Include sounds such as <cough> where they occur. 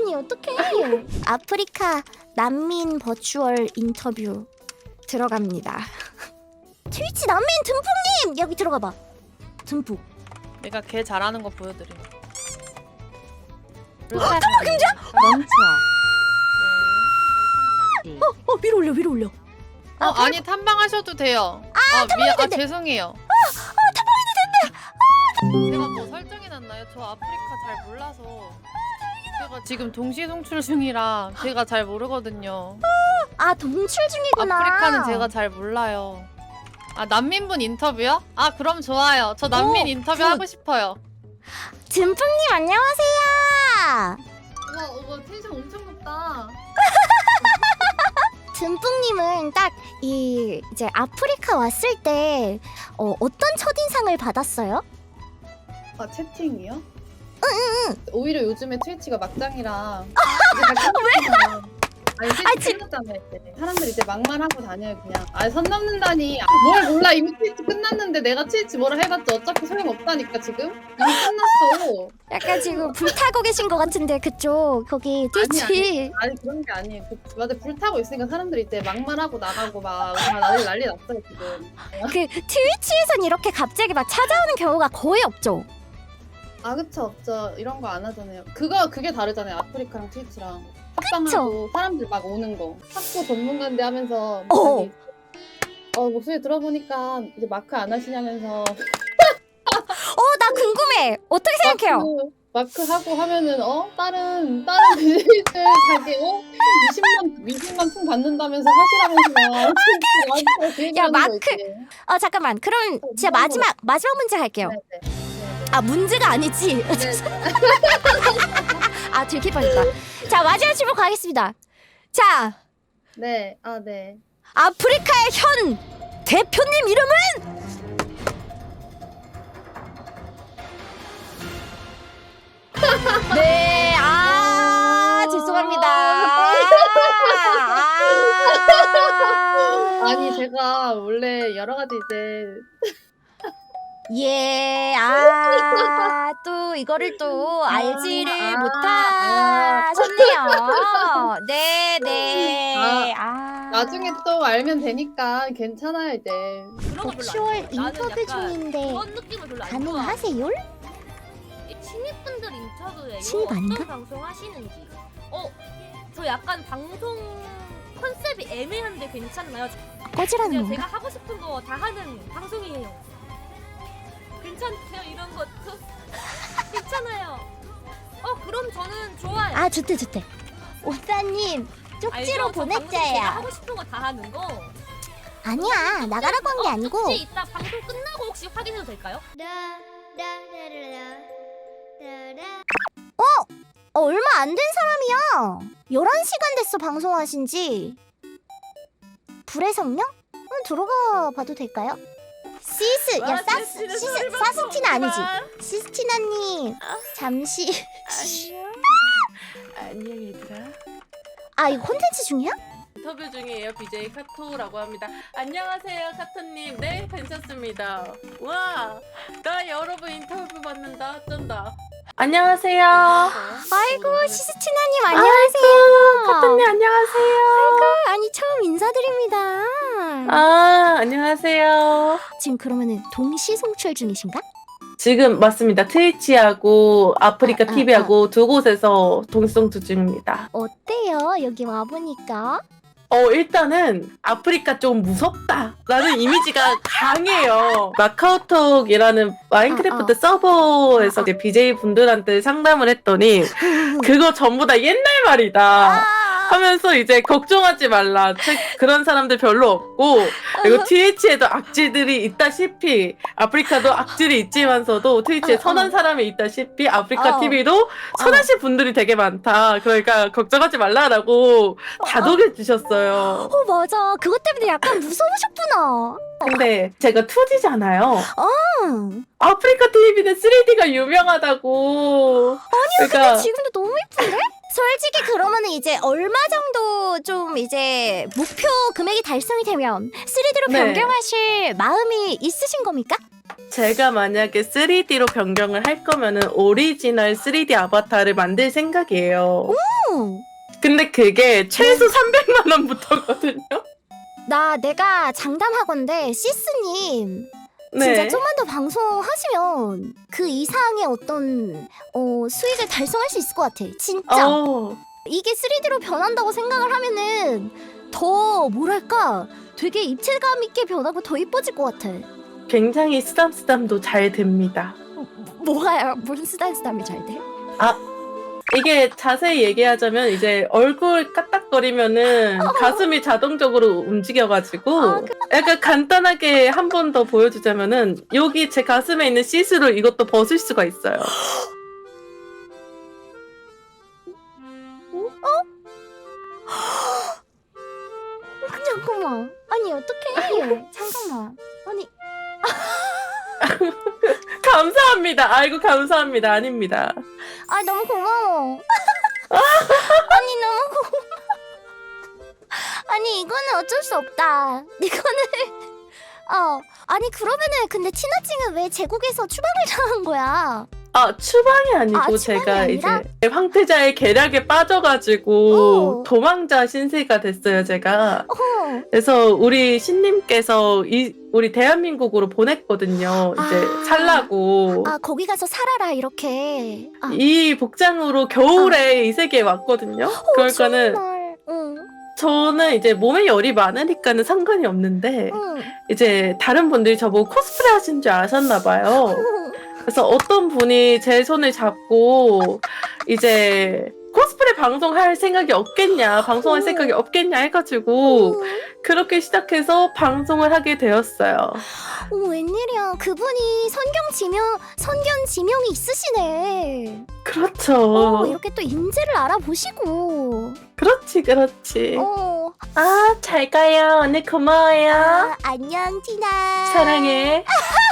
아니 어떡해 <laughs> 아프리카 난민 버추얼 인터뷰 들어갑니다 <laughs> 트위치 난민 듬뿍님 여기 들어가봐 듬뿍 내가 걔 잘하는 거 보여드림. 잠깐만 금자 멈춰 어 위로 올려 위로 올려 어 아니 탐방하셔도 돼요. 아, 미안. 아 죄송해요. 아, 탐방해도 된대. 제가 뭐 설정해 놨나요? 저 아프리카 잘 몰라서. 제가 지금 동시 송출 중이라 제가 잘 모르거든요. 아 동출 중이구나 아프리카는 제가 잘 몰라요. 아 난민분 인터뷰요? 아 그럼 좋아요. 저 난민 오, 인터뷰 굿. 하고 싶어요. 듬뿍님 안녕하세요 우와 우와 텐션 엄청 높다. <laughs> 듬뿍님은 딱 이 이제 아프리카 왔을 때 어, 어떤 첫 인상을 받았어요? 아 채팅이요? 오히려 요즘에 트위치가 막장이라 왜? 아니 트위치 끝났잖아요 이제. 사람들이 이제 막말 하고 다녀요 그냥. 아선 넘는다니. 아, 뭘 몰라. 이미 트위치 끝났는데 내가 트위치 뭐라 해봤자 어차피 소용없다니까 지금? 이미 끝났어. 약간 지금 불타고 계신 것 같은데 그쪽. 거기 트위치. 아니. 그런 게 아니에요. 그, 맞아 불타고 있으니까 사람들이 이제 막말하고 나가고 막다 난리 난리 났어요 지금. 그 트위치에선 이렇게 갑자기 막 찾아오는 경우가 거의 없죠. 아 그쵸 없죠 이런 거 안 하잖아요 그거 그게 다르잖아요 아프리카랑 트위치랑 합방하고 사람들 막 오는 거 학교 전문가인데 하면서 어. 자기, 어 목소리 들어보니까 이제 마크 안 하시냐면서 어 나 궁금해. 어떻게 생각해요? 마크, 마크 하고 하면은 어 다른 다른 <laughs> 자기 어 20만 20만 품 받는다면서 하시라면서 그 야, 마크. 어 잠깐만. 그럼 진짜 마지막 마지막 문제 갈게요. 네네. 아 문제가 아니지. <laughs> 아 들킬 뻔했다. 자 마지막 질문 가겠습니다. 자 네, 아 네. 아프리카의 현 대표님 이름은 네, 아, 죄송합니다. <laughs> 아, 아니 제가 원래 여러 가지 이제 예, 아, <laughs> 또 이거를 또 알지를 아, 못하셨네요. <laughs> 네, 네. 아, 나중에 또 알면 되니까 괜찮아요 이제. 그런 거 별로 안 버추얼 좋아해요. 나는 인터뷰 약간 중인데 그런 느낌을 별로 안 좋아. 가능하세요? 신입분들 인터뷰에 신입 어떤 아닌가? 방송 하시는지. 어, 저 약간 방송 컨셉이 애매한데 괜찮나요? 꺼지라는 그냥 건가? 제가 하고 싶은 거 다 하는 방송이에요. 괜찮으세요 이런 거? 저, <laughs> 괜찮아요. 어, 그럼 저는 좋아요. 아, 좋대, 좋대. 오빠님, 쪽지로 알죠? 저 방송 제가 보냈자야. 하고 싶은 거 다 하는 거. 아니야, 나가라고 한 게 어, 아니고. 혹시 이따 방송 끝나고 혹시 확인해도 될까요? 어, 얼마 안 된 사람이야. 11시간 됐어, 방송하신 지. 불의 성령? 한번 들어가 봐도 될까요? 시스, 야, 사스, 시스, 사스티나 아니지? 시스티나님, 잠시. 안녕. 얘들아. 아, 이거 콘텐츠 중이야? 인터뷰 중이에요 BJ 카토라고 합니다. 안녕하세요 카토님. 네 괜찮습니다. 와 나 여러분 인터뷰 받는다. 어쩐다? 안녕하세요. 아이고, 시스티나님, 안녕하세요. 카토님 안녕하세요. 아니, 처음 인사드립니다. 아 안녕하세요 지금 그러면은 동시 송출 중이신가? 지금 맞습니다 트위치하고 아프리카 아, 아, TV하고 두 곳에서 동시송투 중입니다 어때요? 여기 와보니까. 어 일단은 아프리카 좀 무섭다 라는 이미지가 강해요. 마카오톡이라는 마인크래프트 아, 서버에서 아, 아. 이제 BJ 분들한테 상담을 했더니 <laughs> 그거 전부 다 옛날 말이다. 아, 하면서 이제 걱정하지 말라. 책 그런 사람들 별로 없고 그리고 트위치에도 악질들이 있다시피 아프리카도 악질이 있지만서도 트위치에 어, 어. 선한 사람이 있다시피 아프리카 어. TV도 선하신 분들이 되게 많다. 그러니까 걱정하지 말라라고 다독여 주셨어요. 어, 맞아. 그것 때문에 약간 무서우셨구나. 근데 제가 2D잖아요. 응. 아프리카 TV는 3D가 유명하다고. 아니요, 그러니까 지금도 너무 예쁜데? 솔직히 그러면은 이제 얼마 정도 좀 이제 목표 금액이 달성이 되면 3D로 네. 변경하실 마음이 있으신 겁니까? 제가 만약에 3D로 변경을 할 거면은 오리지널 3D 아바타를 만들 생각이에요. 응. 근데 그게 최소 300만 원부터거든요. 나 내가 장담하건데 시스님 네. 진짜 좀만 더 방송하시면 그 이상의 어떤 어, 수익을 달성할 수 있을 것 같아. 진짜. 어, 이게 3D로 변한다고 생각을 하면은 더 뭐랄까 되게 입체감 있게 변하고 더 이뻐질 것 같아. 굉장히 쓰담쓰담도 잘 됩니다. 뭐가요? 무슨 쓰담쓰담이 잘 돼? 이게 자세히 얘기하자면 이제 얼굴 까딱거리면은 가슴이 자동적으로 움직여가지고 아, 약간 간단하게 한 번 더 보여주자면은 여기 제 가슴에 있는 시스루 이것도 벗을 수가 있어요. 잠깐만. 아니 어떡해? 잠깐만. 아니 <laughs> 감사합니다. 아이고 감사합니다. 아닙니다. 아 너무 고마워. <laughs> 아니 너무 고마워. 아니 이거는 어쩔 수 없다. 이거는 <laughs> 어 아니 그러면은 근데 티나찡은 왜 제국에서 추방을 당한 거야? 아 추방이 아니고 아, 추방이 제가 아니라? 이제 황태자의 계략에 빠져가지고 오. 도망자 신세가 됐어요 제가. 어. 그래서 우리 신님께서 이 우리 대한민국으로 보냈거든요. 이제 아. 살라고. 아 거기 가서 살아라 이렇게. 아, 이 복장으로 겨울에 이 세계에 왔거든요. 그러니까는 정말. 응. 저는 이제 몸에 열이 많으니까는 상관이 없는데 응. 이제 다른 분들이 저보고 코스프레 하신 줄 아셨나 봐요. 그래서 어떤 분이 제 손을 잡고 이제 코스프레 방송할 생각이 없겠냐, 방송할 오. 생각이 없겠냐 해가지고 그렇게 시작해서 방송을 하게 되었어요. 오 웬일이야? 그분이 선경 지명 선견 지명이 있으시네. 그렇죠. 오 이렇게 또 인재를 알아보시고. 그렇지, 그렇지. 오. 아, 잘 가요. 오늘 고마워요. 아, 안녕 티나. 사랑해. <laughs>